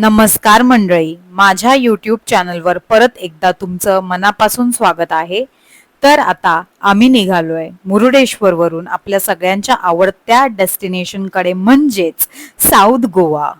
नमस्कार मंडळी. माझ्या यूट्यूब चॅनलवर परत एकदा तुमचं मनापासून स्वागत आहे. तर आता आम्ही निघालोय मुरुडेश्वरवरून आपल्या सगळ्यांच्या आवडत्या डेस्टिनेशनकडे म्हणजेच साऊथ गोवा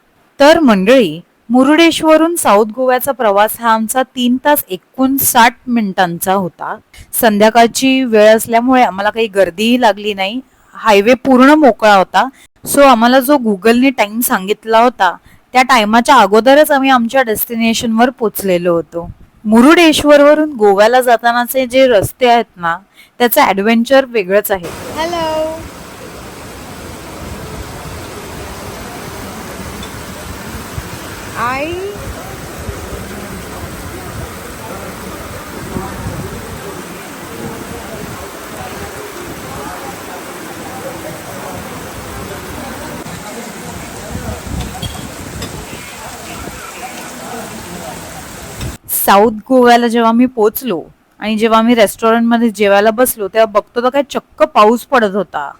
तर मंडळी मुरुडेश्वरून साऊथ गोव्याचा प्रवास हा आमचा तीन तास एकोणसाठ मिनिटांचा होता. संध्याकाळची वेळ असल्यामुळे आम्हाला काही गर्दीही लागली नाही. हायवे पूर्ण मोकळा होता. सो आम्हाला जो गुगलने टाइम सांगितला होता त्या टायमाच्या अगोदरच आम्ही आमच्या डेस्टिनेशनवर पोचलेलो होतो. मुरुडेश्वरवरून गोव्याला जातानाचे जे रस्ते आहेत ना त्याचं ऍडव्हेंचर वेगळंच आहे. हॅलो आई. साऊथ गोव्याला जेव्हा मी पोचलो आणि जेव्हा मी रेस्टॉरंटमध्ये जेवायला बसलो तेव्हा बघतो तर काय चक्क पाऊस पडत होता.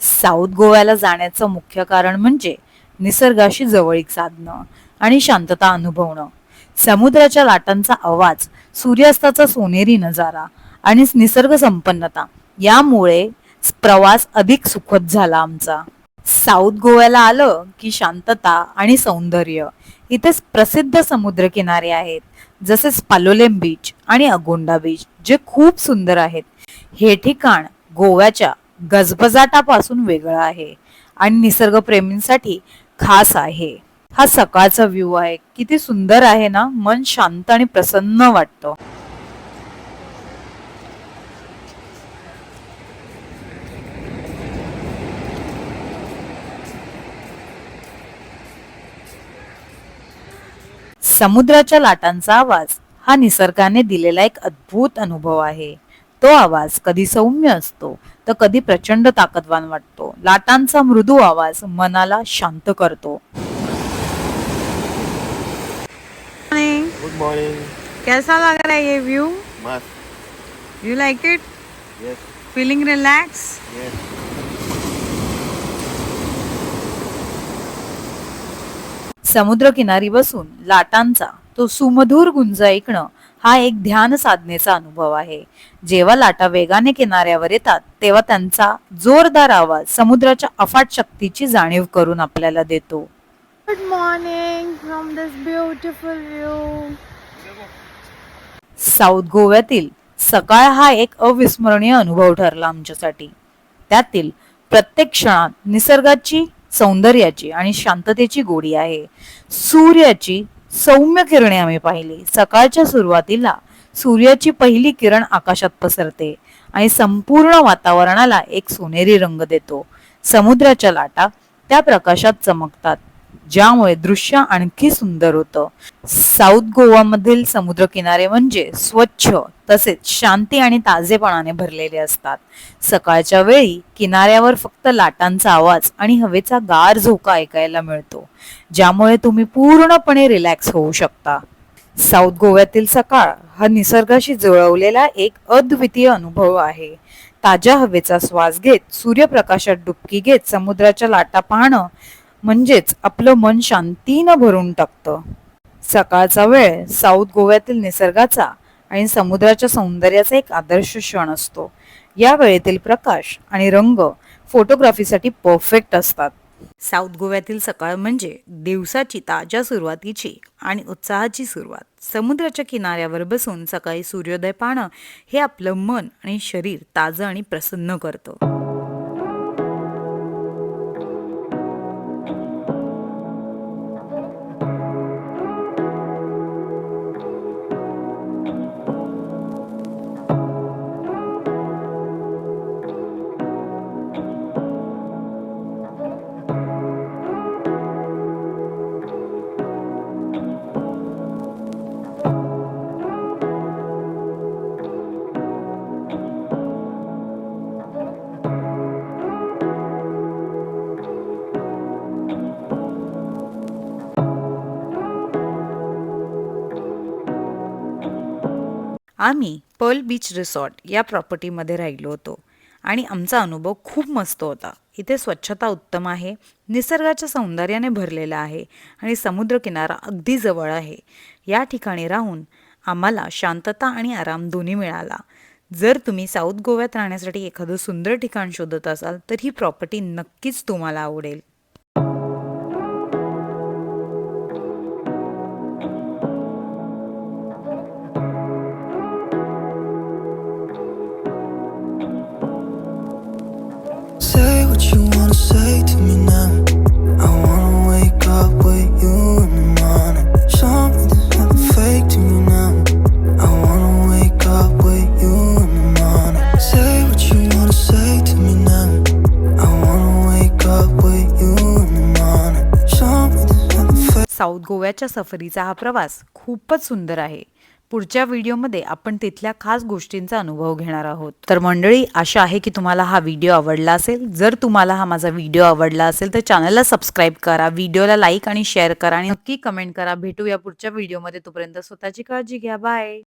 साऊथ गोव्याला जाण्याचं मुख्य कारण म्हणजे निसर्गाशी जवळीक साधणं आणि शांतता अनुभवणं. समुद्राच्या लाटांचा आवाज सूर्यास्ताचा सोनेरी नजारा आणि निसर्ग संपन्नता यामुळे प्रवास अधिक सुखद झाला आमचा. साऊथ गोव्याला आलं की शांतता आणि सौंदर्य इथे प्रसिद्ध समुद्रकिनारे आहेत जसे पालोलेम बीच आणि अगोंडा बीच जे खूप सुंदर आहेत. हे ठिकाण गोव्याच्या गजबजाटापासून वेगळं आहे आणि निसर्गप्रेमींसाठी खास आहे. हा सकाळचा व्ह्यू आहे. किती सुंदर आहे ना? मन शांत आणि प्रसन्न वाटतं. समुद्राच्या लाटांचा आवाज हा निसर्गाने दिलेला एक अद्भुत अनुभव आहे. तो आवाज कधी सौम्य असतो तर कधी प्रचंड ताकदवान वाटतो. लाटांचा मृदू आवाज मनाला शांत करतो. गुड मॉर्निंग कैसा लग रहा है ये व्यू मस्त. You like it yes feeling relax yes समुद्रकिनारी बसून लाटांचा तो सुमधुर गुंज ऐकणं हा एक ध्यान साधनेचा अनुभव आहे. जेव्हा लाटा वेगाने किनाऱ्यावर येतात तेव्हा त्यांचा जोरदार आवाज समुद्राच्या अफाट शक्तीची जाणीव करून आपल्याला देतो. Good morning from this beautiful view south गोव्यातील सकाळ हा एक अविस्मरणीय अनुभव ठरला आमच्यासाठी. त्यातील प्रत्येक क्षणात निसर्गाची सौंदर्याची आणि शांततेची गोडी आहे. सूर्याची सौम्य किरणे आम्ही पाहिली. सकाळच्या सुरुवातीला सूर्याची पहिली किरण आकाशात पसरते आणि संपूर्ण वातावरणाला एक सोनेरी रंग देतो. समुद्राच्या लाटा त्या प्रकाशात चमकतात. ज्यामुळे दृश्य आणखी सुंदर होतं. साऊथ गोवामधील समुद्रकिनारे म्हणजे स्वच्छ तसेच शांती आणि ताजेपणाने भरलेले असतात. सकाळच्या वेळी किनाऱ्यावर फक्त लाटांचा आवाज आणि हवेचा गार झोका ऐकायला मिळतो ज्यामुळे तुम्ही पूर्णपणे रिलॅक्स होऊ शकता. साऊथ गोव्यातील सकाळ हा निसर्गाशी जुळवलेला एक अद्वितीय अनुभव आहे. ताज्या हवेचा श्वास घेत सूर्यप्रकाशात डुबकी घेत समुद्राच्या लाटा पाहणं म्हणजेच आपलं मन शांतीनं भरून टाकतं. सकाळचा वेळ साऊथ गोव्यातील निसर्गाचा आणि समुद्राच्या सौंदर्याचा एक आदर्श क्षण असतो. या वेळेतील प्रकाश आणि रंग फोटोग्राफीसाठी परफेक्ट असतात. साऊथ गोव्यातील सकाळ म्हणजे दिवसाची ताज्या सुरुवातीची आणि उत्साहाची सुरुवात. समुद्राच्या किनाऱ्यावर बसून सकाळी सूर्योदय पाहणं हे आपलं मन आणि शरीर ताजं आणि प्रसन्न करतं. आम्ही पर्ल बीच रिसॉर्ट या प्रॉपर्टीमध्ये राहिलो होतो. आणि आमचा अनुभव खूप मस्त होता. इथे स्वच्छता उत्तम आहे निसर्गाच्या सौंदर्याने भरलेला आहे आणि समुद्रकिनारा अगदी जवळ आहे. या ठिकाणी राहून आम्हाला शांतता आणि आराम दोन्ही मिळाला. जर तुम्ही साऊथ गोव्यात राहण्यासाठी एखादं सुंदर ठिकाण शोधत असाल तर ही प्रॉपर्टी नक्कीच तुम्हाला आवडेल. साऊथ गोव्याच्या सफरीचा हा प्रवास खूपच सुंदर आहे. पुढच्या व्हिडिओमध्ये आपण तिथल्या खास गोष्टींचा अनुभव घेणार आहोत. तर मंडळी आशा आहे की तुम्हाला हा व्हिडिओ आवडला असेल. जर तुम्हाला हा माझा व्हिडिओ आवडला असेल तर चॅनलला सबस्क्राईब करा व्हिडिओला लाईक आणि शेअर करा आणि नक्की कमेंट करा. भेटूया पुढच्या व्हिडिओमध्ये. तोपर्यंत स्वतःची काळजी घ्या. बाय!